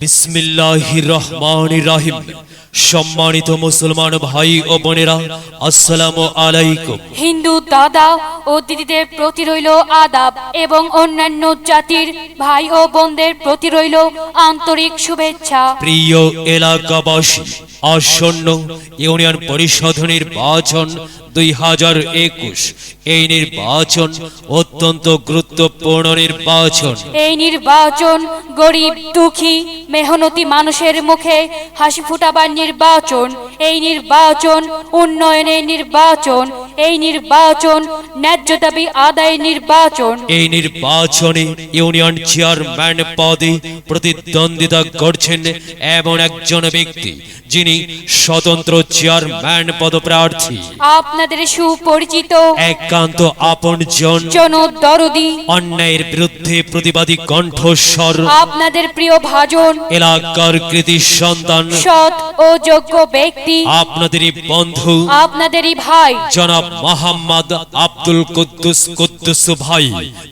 বিসমিল্লাহির রহমানির রহিম। সম্মানিত মুসলমান ভাই ও বোনেরা আসসালামু আলাইকুম। হিন্দু দাদা ও দিদিদের প্রতি রইল আদাব এবং অন্যান্য জাতির ভাই ও বোনদের প্রতি রইল আন্তরিক শুভেচ্ছা। প্রিয় এলাকাবাসী আসন্ন ইউনিয়ন পরিষদ নির্বাচন দুই হাজার একুশ। এই নির্বাচন অত্যন্ত গুরুত্বপূর্ণ নির্বাচন। এই নির্বাচন গরিব, দুঃখী, মেহনতি মানুষের মুখে হাসি ফুটাবার নির্বাচন। এই নির্বাচন উন্নয়নের নির্বাচন। এই নির্বাচন ন্যায্য দাবি আদায় নির্বাচন। এই নির্বাচনে ইউনিয়ন চেয়ারম্যান পদে প্রতিদ্বন্দ্বিতা করছেন এমন একজন ব্যক্তি যিনি স্বতন্ত্র চেয়ারম্যান পদপ্রার্থী। আপনাদের সুপরিচিত একান্ত আপন জন জন জনদরদি অন্যায়ের বিরুদ্ধে প্রতিবাদী কণ্ঠস্বর আপনাদের প্রিয় ভাজন এলাকার কৃতি সন্তান সৎ ও যোগ্য ব্যক্তি আপনাদেরই বন্ধু আপনাদেরই ভাই। জনাব মোহাম্মদ আব্দুল কুদ্দুস কুদ্দুস ভাই।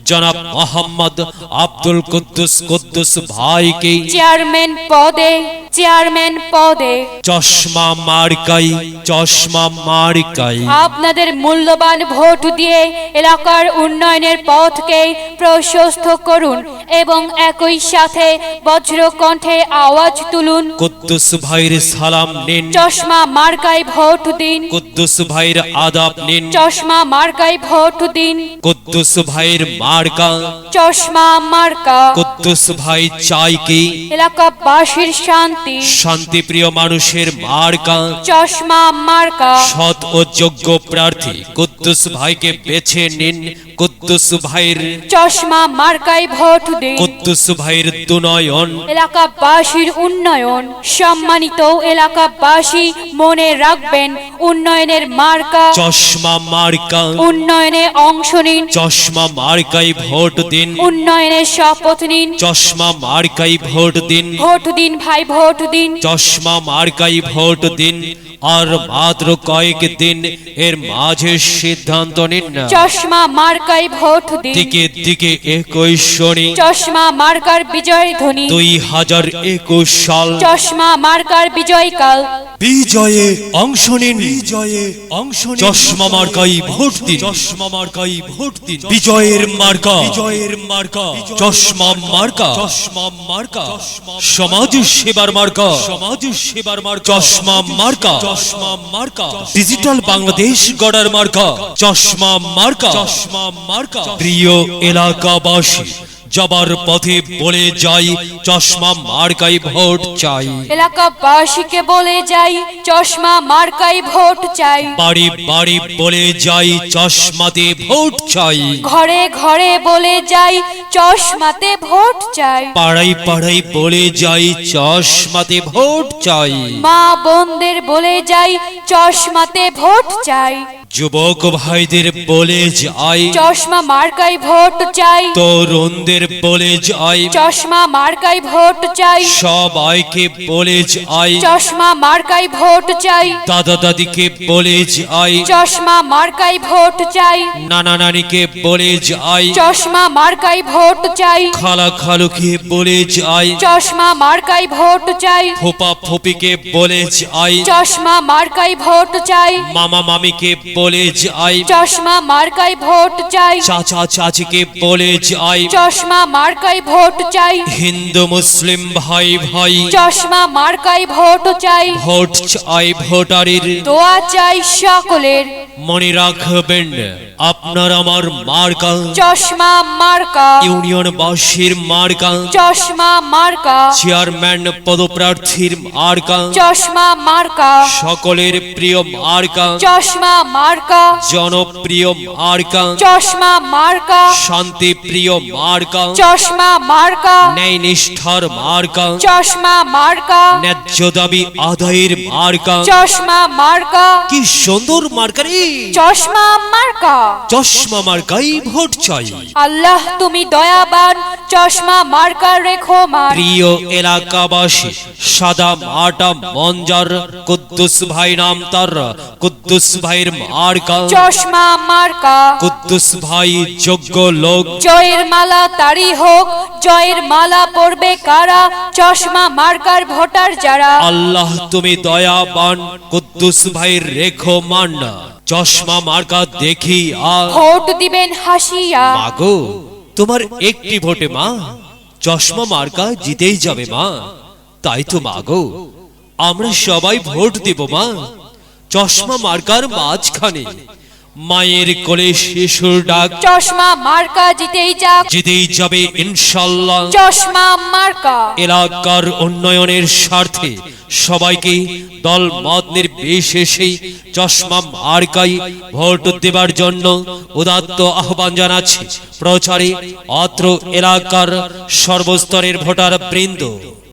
জনাব মোহাম্মদ আব্দুল কুদ্দুস কুদ্দুস ভাইকে চেয়ারম্যান পদে চেয়ারম্যান পদে। চশমা মার্কাই চশমা মার্কাই। আপনাদের মূল্যবান ভোট দিয়ে এলাকার উন্নয়নের পথকে প্রশস্ত করুন এবং একই সাথে বজ্রকণ্ঠে আওয়াজ তুলুন। কুদ্দুস ভাইয়ের সালাম নিন। চশমা মার্কায় ভোট দিন। কুদ্দুস ভাইয়ের আদাব নিন। চশমা মার্কায় ভোট দিন। কুদ্দুস ভাইয়ের মার্কা। চশমা মার্কা। কুদ্দুস ভাই চাই কি? এলাকাবাসীর শান্তি শান্তিপ্রিয় মানুষের মার্কা। চশমা মার্কা। সৎ ও যোগ্য প্রার্থী কুদ্দুস ভাইকে বেছে নিন। কুদ্দুস ভাইয়ের চশমা মার্কায় ভোট দিন। কুদ্দুস ভাইয়ের দুনয়ন। এলাকাবাসীর উন্নয়ন। সম্মানিত এলাকাবাসী মনে রাখবেন উন্নয়নের মার্কা। চশমা মার্কা। উন্নয়নে অংশ নিন। চশমা মার্কাই ভোট দিন। উন্নয়নের শপথ নিন। চশমা মার্কাই ভোট দিন। ভোট দিন ভাই ভোট দিন। চশমা মার্কাই ভোট দিন। আর মাত্র কয়েক দিন এর মাঝে সিদ্ধান্ত নিন না। চশমা মার্কায় ভোট দিন। দিকে দিকে একই শনি। চশমা মার্কার বিজয় ধ্বনি। দুই হাজার একুশ সাল। চশমা মার্কার বিজয়কাল বিজয়ে অংশ নিন। বিজয়ে অংশ নিন। চশমা মার্কাই ভোট দিন। চশমা মার্কাই ভোট দিন। বিজয়ের মার্কা। বিজয়ের মার্কা। চশমা মার্কা। চশমা মার্কা। সমাজ সেবার মার্কা। সমাজ সেবার মার্কা। চশমা মার্কা। চশমা মার্কা। ডিজিটাল বাংলাদেশ গড়ার মার্কা। চশমা মার্কা। চশমা মার্কা। প্রিয় এলাকাবাসী যাবার পথে বলে যাই চশমা মার্কাই ভোট চাই। এলাকাবাসীকে বলে যাই চশমা মার্কায় ভোট চাই। বাড়ি বাড়ি বলে যাই চশমাতে ভোট চাই। ঘরে ঘরে বলে যাই চশমাতে ভোট চাই। পাড়াই পাড়াই বলে যাই চশমাতে ভোট চাই। মা বোনদের বলে যাই চশমাতে ভোট চাই। যুবক ভাইদের বলে যাই চশমা মার্কাই ভোট চাই। তরুণদের বলে যাই চশমা মার্কাই ভোট চাই। সবাইকে বলে যাই চশমা মার্কাই ভোট চাই। দাদা দাদিকে বলে যাই চশমা মার্কাই ভোট চাই। নানা নানিকে বলে যাই চশমা মার্কাই ভোট চাই। খালা খালুকে বলে যাই চশমা মার্কাই ভোট চাই। ফোপা ফোপিকে বলে যাই চশমা মার্কাই ভোট চাই। মামা মামিকে বলে যাই চশমা মার্কায় ভোট চাই। চাচা চাচিকে বলে যাই চশমা মার্কায় ভোট চাই। হিন্দু মুসলিম ভাই ভাই। চশমা মার্কাই ভোট চাই। ভোট চাই ভোটারের। দোয়া চাই সকলের। মনে রাখবেন আপনার আমার মার্কা। চশমা মার্কা। ইউনিয়ন ইউনিয়নবাসীর মার্কা। চশমা মার্কা। চেয়ারম্যান পদপ্রার্থীর মার্কা। চশমা মার্কা। সকলের প্রিয় মার্কা। চশমা মার্কা। জনপ্রিয় মার্কা। চশমা মার্কা। শান্তি প্রিয় মার্কা। চশমা মার্কা। ন্যায় নিষ্ঠার মার্কা। চশমা মার্কা। ন্যায্য দাবি আদায়ের মার্কা। চশমা মার্কা। কি সুন্দর মার্কা রে। চশমা মার্কা। চশমা মার্কাই ভোট চাই। আল্লাহ তুমি দয়াবান। চশমা মার্কা রেখো মান প্রিয় এলাকাবাসী সাদা মাটা মঞ্জার। কুদ্দুস ভাই নাম তার। কুদ্দুস ভাইয়ের মার্কা। চশমা মার্কা। কুদ্দুস ভাই যোগ্য লোক। জয়ের মালা তারি হোক জয়ের মালা পরবে কারা? চশমা মার্কার ভোটার যারা। আল্লাহ তুমি দয়াবান কুদ্দুস ভাইয়ের রেখো চশমা মার্কা দেখি আর ভোট দিবেন হাসিয়া। মাগো তোমার একটি ভোটে মা চশমা মার্কা জিতেই যাবে মা। তাই তো মাগো আমরা সবাই ভোট দেব মা। চশমা মার্কার মাঝখানে। মায়ের কোলে শিশুর ডাক। চশমা মার্কা জিতেই যাক। জিতেই যাবে ইনশাল্লাহ। চশমা মার্কা। এলাকার উন্নয়নের স্বার্থে সবাইকে দল মত নির্বিশেষে চশমা মার্কাই ভোট দেবার জন্য উদাত্ত আহ্বান জানাচ্ছি প্রচারে অত্র এলাকার সর্বস্তরের ভোটার বৃন্দ।